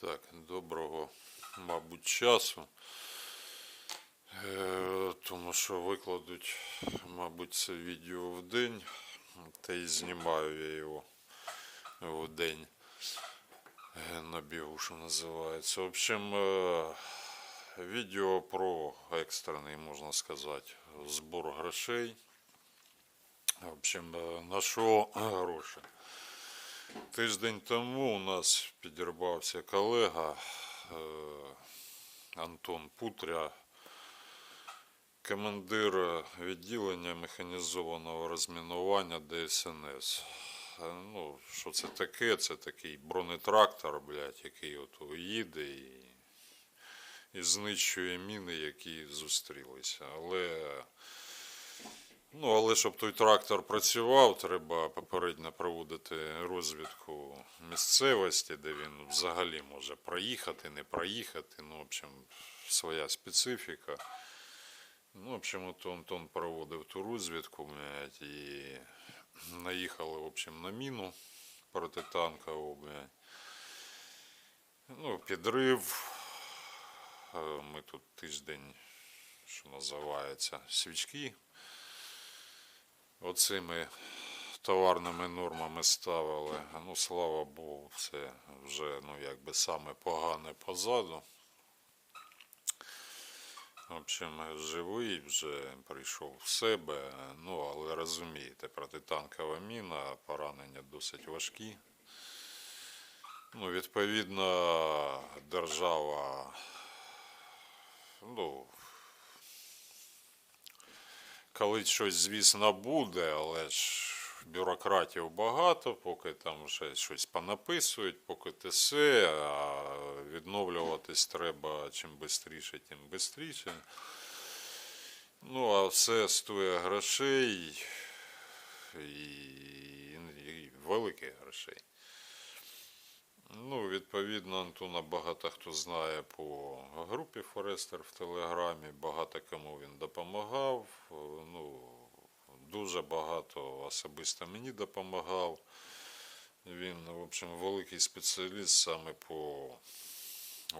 Так, доброго, мабуть, часу. Е, тому що викладуть, мабуть, це відео в день, та й знімаю я його в день. Е, На бігу, що називається. В общем, е, відео про екстрений, можна сказати, збор грошей. В общем, е, на що гроші? Тиждень тому у нас підірвався колега е, Антон Путря, командир відділення механізованого розмінування ДСНС. Е, Ну, що це таке? Це такий бронетрактор, блядь, який от їде і, і знищує міни, які зустрілися. Але Ну, але щоб той трактор працював, треба попередньо проводити розвідку місцевості, де він взагалі може проїхати, не проїхати. Ну, в общем, своя специфіка. Ну, в общем, от Антон проводив ту розвідку, блядь, і наїхали, в общем, на міну протитанкову, блядь. Ну, підрив. Е, Ми тут тиждень, що називається, свічки оцими товарними нормами ставили. Ну, слава Богу, це вже ну, якби саме погане позаду. В общем, живий, вже прийшов в себе. Ну, але розумієте, протитанкова міна, поранення досить важкі. Ну, відповідно, держава, ну, коли щось, звісно, буде, але ж бюрократів багато, поки там вже щось понаписують, поки те а відновлюватись треба чим швидше, тим швидше. Ну, а все стоїть грошей і, і великих грошей. Ну, відповідно, Антона багато хто знає по групі Форестер в Телеграмі, багато кому він допомагав. Ну, дуже багато особисто мені допомагав. Він, в общем, великий спеціаліст саме по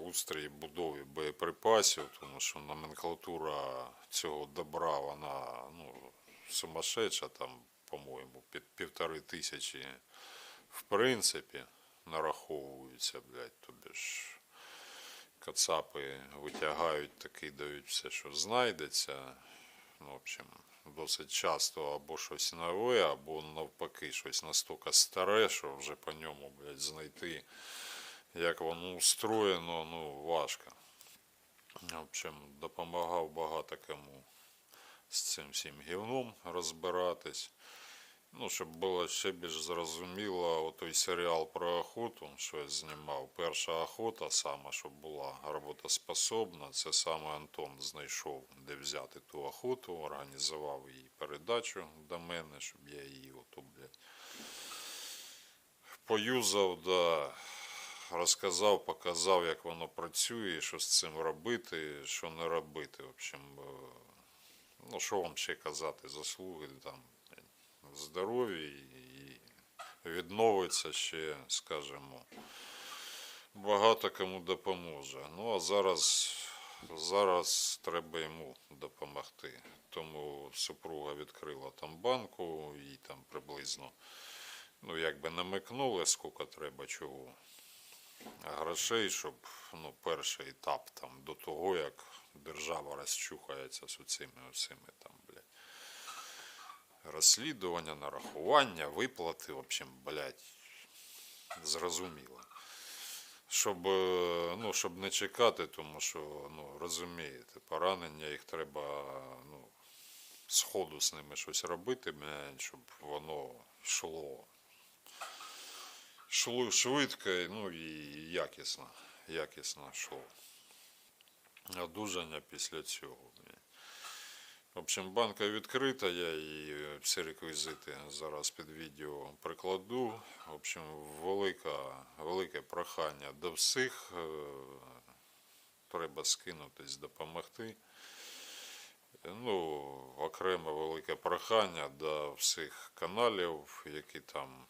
устрої будові боєприпасів, тому що номенклатура цього добра, вона ну, сумасшедша, там, по-моєму, під півтори тисячі в принципі нараховуються, блядь, тобі ж кацапи витягають та кидають все, що знайдеться. Ну, в общем, досить часто або щось нове, або навпаки щось настільки старе, що вже по ньому, блядь, знайти, як воно устроєно, ну, важко. В общем, допомагав багато кому з цим всім гівном розбиратись. Ну, щоб було ще більш зрозуміло, той серіал про охоту, що я знімав, перша охота саме, щоб була роботоспособна, це саме Антон знайшов, де взяти ту охоту, організував її передачу до мене, щоб я її ото, блядь, поюзав, да, розказав, показав, як воно працює, що з цим робити, що не робити. В общем, ну, що вам ще казати, заслуги там здорові і відновиться ще, скажімо, багато кому допоможе. Ну а зараз, зараз треба йому допомогти. Тому супруга відкрила там банку, їй там приблизно, ну якби намикнули, скільки треба чого. Грошей, щоб ну, перший етап там до того, як держава розчухається з цими усіми там, розслідування, нарахування, виплати, в общем, блядь, зрозуміло. Щоб, е, ну, щоб не чекати, тому що, ну, розумієте, поранення їх треба, ну, сходу з ними щось робити, щоб воно йшло. Йшло швидко, ну і якісно, якісно йшло. Одужання після цього. В общем, банка відкрита, я її всі реквізити зараз під відео прикладу. В общем, велика, велике прохання до всіх. е, Треба скинутись, допомогти. Ну, окремо велике прохання до всіх каналів, які там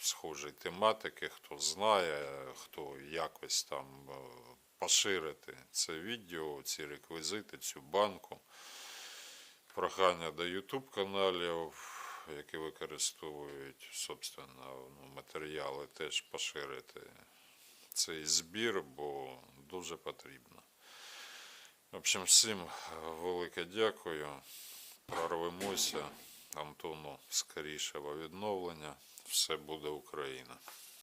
схожої тематики, хто знає, хто якось там е, поширити це відео, ці реквізити, цю банку. Прохання до YouTube каналів, які використовують собственно, ну, матеріали, теж поширити цей збір, бо дуже потрібно. В общем, всім велике дякую. Прорвемося. Антону скорішого відновлення. Все буде Україна.